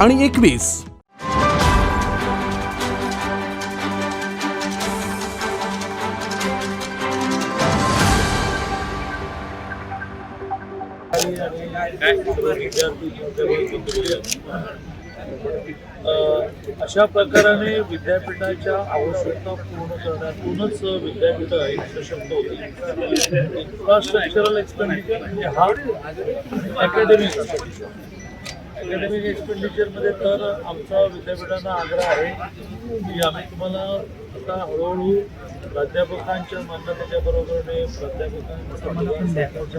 आणि एकवीस. अशा प्रकाराने विद्यापीठाच्या आवश्यकता पूर्ण करण्यातूनच विद्यापीठ सशक्त होते. इन्फ्रास्ट्रक्चरल एक्सपेंडिचर म्हणजे हा अकॅडमिक अकॅडमिक एक्सपेंडिचरमध्ये तर आमचा विद्यापीठांना आग्रह आहे की आम्ही तुम्हाला आता हळूहळू प्राध्यापकांच्या मान्यतेच्या बरोबरीने प्राध्यापकांच्या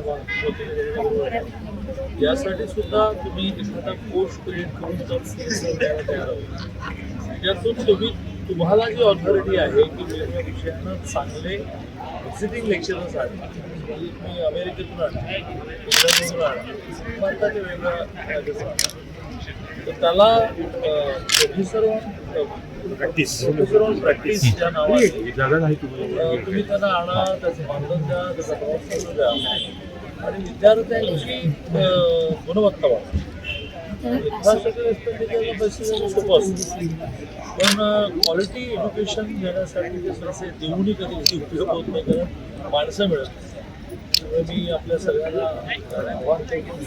यासाठी सुद्धा तुम्ही एखादा कोर्स क्रिएट करून तयार आहोत. यातून तुम्ही तुम्हाला जी ऑथॉरिटी आहे की वेगवेगळ्या विषयांना चांगले व्हिजिटिंग लेक्चरर्स आहेत मी अमेरिकेतून आणतो इंग्लंडमधून आणतो भारताच्या वेगळ्या. तर त्याला professor practice professor on practice ज्या नावाने तुम्ही त्यांना आणा त्याचं मानधन द्या त्याचा प्रोत्साहन द्या. आणि विद्यार्थ्यांची गुणवत्ता वाढवा. पण क्वालिटी एज्युकेशन घेण्यासाठी ते पैसे देऊनही कधी उपयोग होत नाही कारण माणसं मिळत मी आपल्या सगळ्यांना आव्हान करतो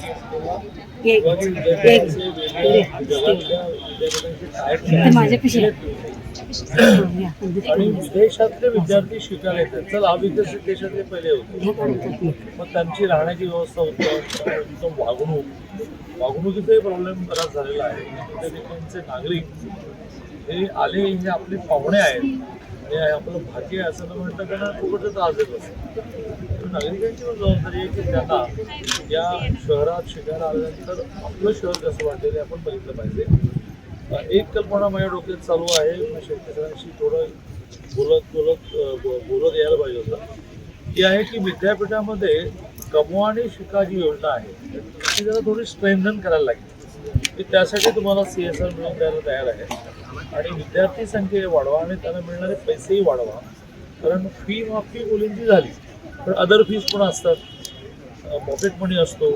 वेगवेगळ्या जगातल्या विद्यापीठांचे काय आणि देशातले विद्यार्थी शिकायला येतात. चल अविकसित देशातले पहिले होते. मग त्यांची राहण्याची व्यवस्था होती. उत्तम वागणूक. वागणुकीचाही प्रॉब्लेम बराच झालेला आहे. त्या नागरिक हे आले हे आपले पाहुणे आहेत. आणि हे आपलं भाग्य आहे असं न म्हणता त्यांना खूपच त्रास देत असतो नागरिकांची पण जबाबदारी आहे की त्यांना या शहरात शिकायला आल्यानंतर आपलं शहर कसं वाटेल हे आपण बघितलं पाहिजे. एक कल्पना माझ्या डोक्यात चालू आहे. मी शेतकऱ्यांशी थोडं बोलत बोलत बोलत यायला पाहिजे होतं. ती आहे की विद्यापीठामध्ये कमवा आणि शिका जी योजना आहे ती जरा थोडी स्ट्रेंथन करायला लागेल. की त्यासाठी तुम्हाला सी एस आर मिळून द्यायला तयार आहे. आणि विद्यार्थी संख्या वाढवा आणि त्यांना मिळणारे पैसेही वाढवा. कारण फी माफी मुलींची झाली पण अदर फीज पण असतात. पॉकेट मनी असतो.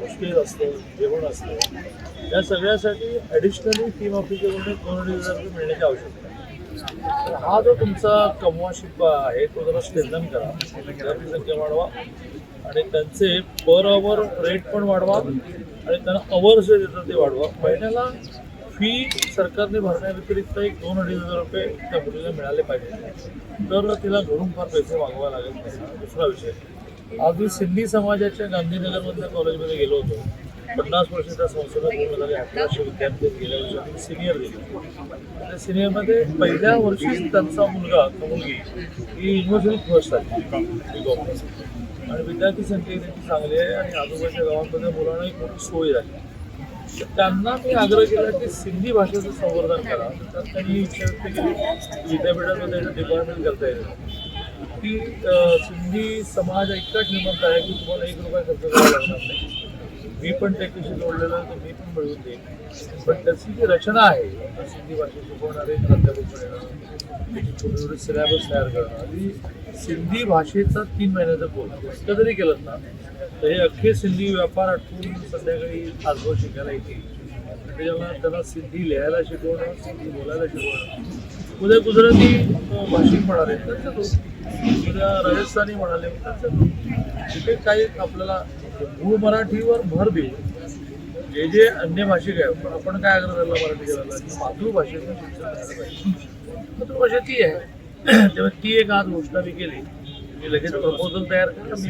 हॉस्टेल असतं जेवण असतं या सगळ्यासाठी ॲडिशनली टीम ऑफिसरकडून दोन अडीच हजार रुपये मिळण्याची आवश्यकता आहे. हा जो तुमचा कमवा आहे तो जरा स्ट्रेंथन करा. विद्यार्थी संख्या वाढवा आणि त्यांचे पर अवर रेट पण वाढवा आणि त्यांना अवर्स जे देतात ते वाढवा. महिन्याला फी सरकारने भरण्याव्यतिरिक्त एक दोन अडीच हजार रुपये त्या मुलीला मिळाले पाहिजे. तर तिला घरून फार पैसे मागवा लागत नाही. दुसरा विषय. आज मी सिंधी समाजाच्या गांधीनगरमधल्या कॉलेजमध्ये गेलो होतो. पन्नास वर्षाच्या संस्थेला पूर्ण झाले अठराशे विद्यार्थी गेल्या वर्षी आम्ही सिनियर दिले त्या सिनियरमध्ये पहिल्या वर्षी त्यांचा मुलगा मुलगी ही युनिव्हर्सिटी फर्स्ट आहे बी आणि विद्यार्थी संख्या त्यांची चांगली आहे आणि आजूबाजूच्या गावांमध्ये मुलांना एक मोठी सोय झाली. तर त्यांना मी आग्रह केला की सिंधी भाषेचं संवर्धन करा. तर त्यांनी इच्छा व्यक्त केली विद्यापीठामध्ये डिपार्टमेंट करता येईल. की सिंधी समाज इतका श्रीमंत आहे की तुम्हाला एक रुपया खर्च करावा लागणार नाही. मी पण त्याच्याशी जोडलेलं आहे तर मी पण मिळवून देईन. पण त्याची जी रचना आहे सिंधी भाषा शिकवणारे प्राध्यापक मिळणं त्याची छोटी सिलेबस तयार करणं आणि सिंधी भाषेचा तीन महिन्याचा कोर्स इतकं जरी केलं ना तर हे अख्खे सिंधी व्यापार आठवून संध्याकाळी तासभर शिकायला येतील त्याच्यामुळे त्यांना सिंधी लिहायला शिकवणं सिंधी बोलायला शिकवणं उद्या गुजराती भाषिक म्हणाले तर दोष राजस्थानी म्हणाले. तिथे काही आपल्याला मूळ मराठीवर भर देऊ जे जे अन्य भाषिक आहे पण आपण काय आग्रह धरला मराठी करायला की मातृभाषेतून शिक्षण पाहिजे. मातृभाषा ती आहे. तेव्हा ती एक आज घोषणा मी केली. मी लगेच प्रपोजल तयार केलं मी